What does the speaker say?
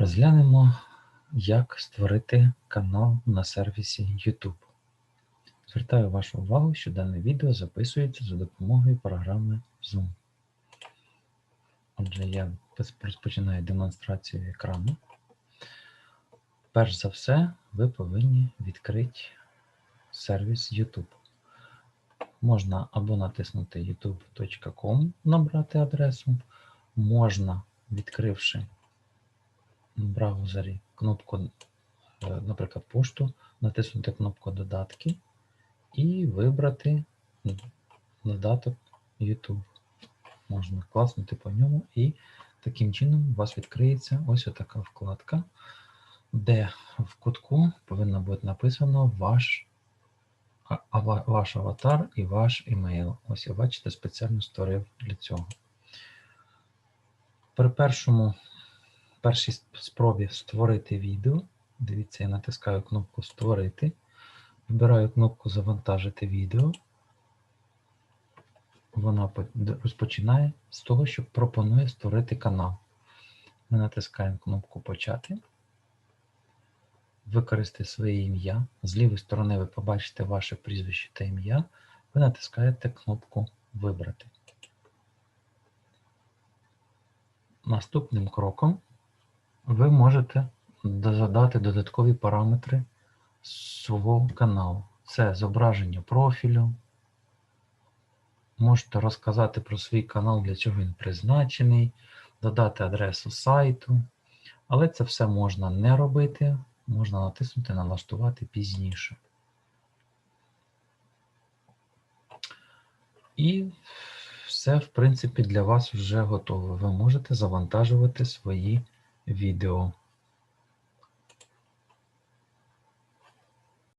Розглянемо, як створити канал на сервісі YouTube. Звертаю вашу увагу, що дане відео записується за допомогою програми Zoom. Отже, я розпочинаю демонстрацію екрану. Перш за все, ви повинні відкрити сервіс YouTube. Можна або натиснути youtube.com, набрати адресу, можна, відкривши браузері кнопку, е, наприклад, пошту, натиснути кнопку Додатки і вибрати додаток YouTube. Можна класнути по ньому, і таким чином у вас відкриється ось така вкладка, де в кутку повинно бути написано ваш, ваш аватар і ваш імейл. Ось бачите, спеціально створив для цього. При першому першій спробі створити відео. Дивіться, я натискаю кнопку Створити. Вибираю кнопку Завантажити відео. Вона розпочинає з того, що пропонує створити канал. Ми натискаємо кнопку Почати. Використати своє ім'я. З лівої сторони ви побачите ваше прізвище та ім'я. Ви натискаєте кнопку Вибрати. Наступним кроком ви можете задати додаткові параметри свого каналу. Це зображення профілю. Можете розказати про свій канал, для чого він призначений, додати адресу сайту. Але це все можна не робити, можна натиснути Налаштувати пізніше. І все, в принципі, для вас вже готово. Ви можете завантажувати свої відео.